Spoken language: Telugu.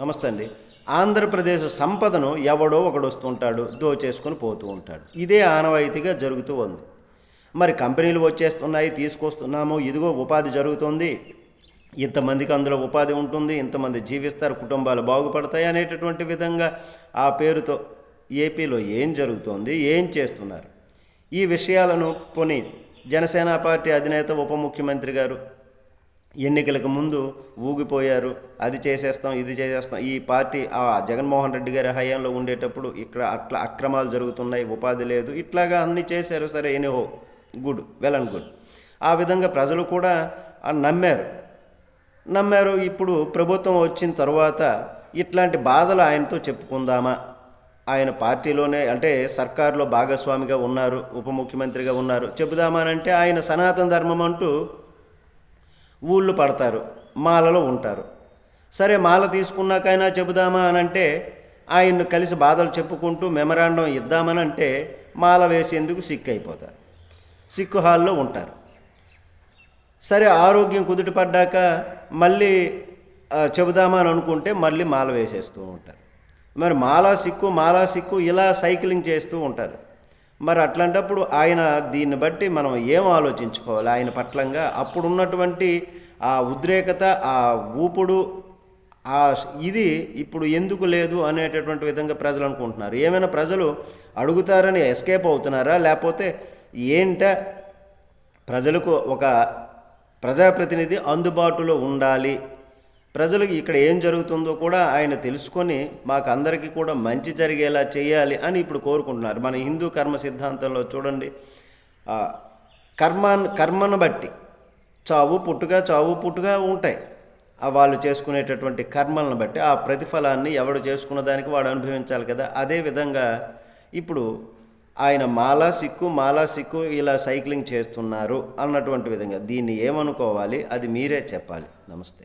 నమస్తే అండి. ఆంధ్రప్రదేశ్ సంపదను ఎవడో ఒకడు వస్తుంటాడు దోచేసుకొని పోతూ ఉంటాడు. ఇదే ఆనవాయితీగా జరుగుతూ ఉంది. మరి కంపెనీలు వచ్చేస్తున్నాయి తీసుకొస్తున్నాము ఇదిగో ఉపాధి జరుగుతుంది. ఇంతమందికి అందులో ఉపాధి ఉంటుంది ఇంతమంది జీవిస్తారు కుటుంబాలు బాగుపడతాయి అనేటటువంటి విధంగా ఆ పేరుతో ఏపీలో ఏం జరుగుతోంది ఏం చేస్తున్నారు? ఈ విషయాలను పొని జనసేన పార్టీ అధినేత ఉప ముఖ్యమంత్రి గారు ఎన్నికలకు ముందు ఊగిపోయారు. అది చేసేస్తాం ఇది చేసేస్తాం. ఈ పార్టీ ఆ జగన్మోహన్ రెడ్డి గారి హయాంలో ఉండేటప్పుడు ఇక్కడ అట్లా అక్రమాలు జరుగుతున్నాయి ఉపాధి లేదు. ఇట్లాగా అన్ని చేశారు. సరే anyhow good well and good. ఆ విధంగా ప్రజలు కూడా నమ్మారు. నమ్మారు. ఇప్పుడు ప్రభుత్వం వచ్చిన తర్వాత ఇట్లాంటి బాధలు ఆయనతో చెప్పుకుందామా? ఆయన పార్టీలోనే అంటే సర్కార్లో భాగస్వామిగా ఉన్నారు ఉప ముఖ్యమంత్రిగా ఉన్నారు. చెబుదామా అంటే ఆయన సనాతన ధర్మం అంటూ ఊళ్ళు పడతారు మాలలో ఉంటారు. సరే మాల తీసుకున్నాకైనా చెబుదామా అని అంటే ఆయన్ను కలిసి బాధలు చెప్పుకుంటూ మెమరాండం ఇద్దామని అంటే మాల వేసేందుకు సిక్కు అయిపోతారు సిక్కు హాల్లో ఉంటారు. సరే ఆరోగ్యం కుదుటపడ్డాక మళ్ళీ ఆ, చెబుదామా అని అనుకుంటే మళ్ళీ మాల వేసేస్తూ ఉంటారు. మరి మాలా సిక్కు మాలా సిక్కు ఇలా సైక్లింగ్ చేస్తూ ఉంటారు. మరి అట్లాంటప్పుడు ఆయన దీన్ని బట్టి మనం ఏం ఆలోచించుకోవాలి? ఆయన పట్లంగా అప్పుడున్నటువంటి ఆ ఉద్రేకత ఆ ఊపుడు ఆ ఇది ఇప్పుడు ఎందుకు లేదు అనేటటువంటి విధంగా ప్రజలు అనుకుంటున్నారు. ఏమైనా ప్రజలు అడుగుతారని ఎస్కేప్ అవుతున్నారా? లేకపోతే ఏంట ప్రజలకు ఒక ప్రజాప్రతినిధి అందుబాటులో ఉండాలి ప్రజలకు ఇక్కడ ఏం జరుగుతుందో కూడా ఆయన తెలుసుకొని మాకు అందరికీ కూడా మంచి జరిగేలా చేయాలి అని ఇప్పుడు కోరుకుంటున్నారు. మన హిందూ కర్మ సిద్ధాంతంలో చూడండి. కర్మ కర్మను బట్టి చావు పుట్టుక చావు పుట్టుక ఉంటాయి. వాళ్ళు చేసుకునేటటువంటి కర్మలను బట్టి ఆ ప్రతిఫలాన్ని ఎవడు చేసుకున్న దానికి వాడు అనుభవించాలి కదా. అదే విధంగా ఇప్పుడు ఆయన మాలా సిక్కు మాలా సిక్కు ఇలా సైక్లింగ్ చేస్తున్నారు అన్నటువంటి విధంగా. దీన్ని ఏమనుకోవాలి? అది మీరే చెప్పాలి. నమస్తే.